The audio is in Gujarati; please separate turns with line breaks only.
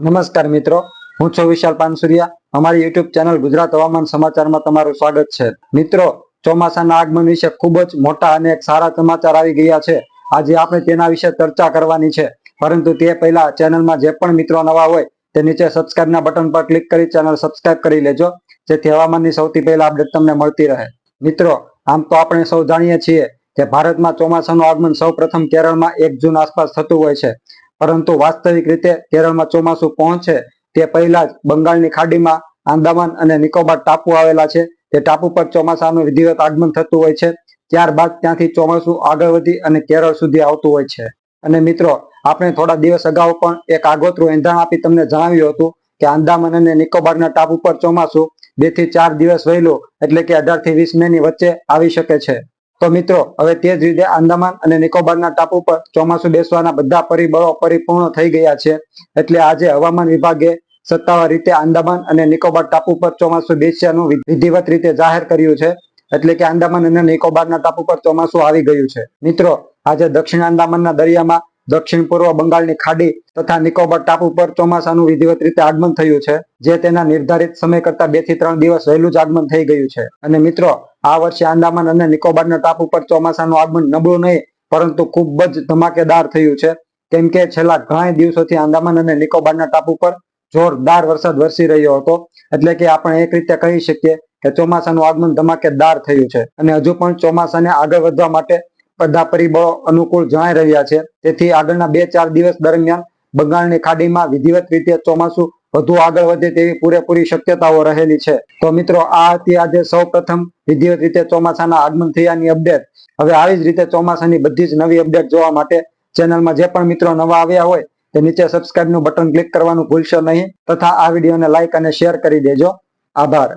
નમસ્કાર મિત્રો, હું છું વિશાલ પાનસુરિયા. અમારી યુટ્યુબ ચેનલ ગુજરાત હવામાન સમાચારમાં તમારું સ્વાગત છે. મિત્રો, ચોમાસાના આગમન વિશે ખૂબ જ મોટા અને સારા સમાચાર આવી ગયા છે. આજે આપણે તેના વિશે ચર્ચા કરવાની છે. પરંતુ તે પહેલા ચેનલમાં જે પણ મિત્રો નવા હોય, તે નીચે સબસ્ક્રાઇબના બટન પર ક્લિક કરી ચેનલ સબસ્ક્રાઇબ કરી લેજો. જેથી હવામાનની સૌથી પહેલા અપડેટ તમને મળતી રહે. મિત્રો, આમ તો આપણે સૌ જાણીએ છીએ કે ભારતમાં ચોમાસાનું આગમન સૌ પ્રથમ કેરળમાં એક જૂન આસપાસ થતું હોય છે. પરંતુ વાસ્તવિક રીતે કેરળમાં ચોમાસું પહોંચે તે પહેલા જ બંગાળની ખાડીમાં આંદામાન અને નિકોબાર ટાપુ આવેલા છે. તે ટાપુ પર ચોમાસાનું વિધિવત આગમન થતું હોય છે. ત્યારબાદ ત્યાંથી ચોમાસું આગળ વધી અને કેરળ સુધી આવતું હોય છે. અને મિત્રો, આપણે થોડા દિવસ અગાઉ પણ એક આગોતરું એંધાણ આપી તમને જણાવ્યું હતું કે આંદામાન અને નિકોબારના ટાપુ પર ચોમાસું બેથી ચાર દિવસ વહેલું એટલે કે અઢારથી વીસ મે ની વચ્ચે આવી શકે છે. તો મિત્રો, હવે તે જ રીતે આંદામાન અને નિકોબારના ટાપુ પર ચોમાસું બેસવાના બધા પરિબળો પરિપૂર્ણ થઈ ગયા છે. એટલે આજે હવામાન વિભાગે સત્તાવાર રીતે આંદામાન અને નિકોબાર ટાપુ પર ચોમાસું બેસ્યાનું વિધિવત રીતે જાહેર કર્યું છે. એટલે કે આંદામાન અને નિકોબારના ટાપુ પર ચોમાસું આવી ગયું છે. મિત્રો, આજે દક્ષિણ આંદામાનના દરિયામાં દક્ષિણ પૂર્વ બંગાળની ખાડી તથા નિકોબાર ટાપુ પર ચોમાસાનું વિધિવત રીતે આગમન થયું છે, જે તેના નિર્ધારિત સમય કરતા બેથી ત્રણ દિવસ વહેલું જ આગમન થઈ ગયું છે. અને મિત્રો, આ વર્ષે આંદામાન અને નિકોબારના ટાપુ પર ચોમાસાનું આગમન નબળું નહીં, પરંતુ ખૂબ જ ધમાકેદાર થયું છે. કેમ કે છેલ્લા ઘણા દિવસોથી આંદામાન અને નિકોબારના ટાપુ પર જોરદાર વરસાદ વરસી રહ્યો હતો. એટલે કે આપણે એક રીતે કહી શકીએ કે ચોમાસાનું આગમન ધમાકેદાર થયું છે. અને હજુ પણ ચોમાસાને આગળ વધવા માટે બધા પરિબળો અનુકૂળ જણાઈ રહ્યા છે. તેથી આગળના બે ચાર દિવસ દરમિયાન બંગાળની ખાડીમાં વિધિવત રીતે ચોમાસું વધુ આગળ વધે તેવી પૂરેપૂરી શક્યતાઓ રહેલી છે. તો મિત્રો, આ હતી આજે સૌ પ્રથમ વિધિવત રીતે ચોમાસાના આગમન થયાની અપડેટ. હવે આવી જ રીતે ચોમાસાની બધી જ નવી અપડેટ જોવા માટે ચેનલમાં જે પણ મિત્રો નવા આવ્યા હોય તે નીચે સબસ્ક્રાઇબનું બટન ક્લિક કરવાનું ભૂલશો નહીં તથા આ વિડીયોને લાઇક અને શેર કરી દેજો. આભાર.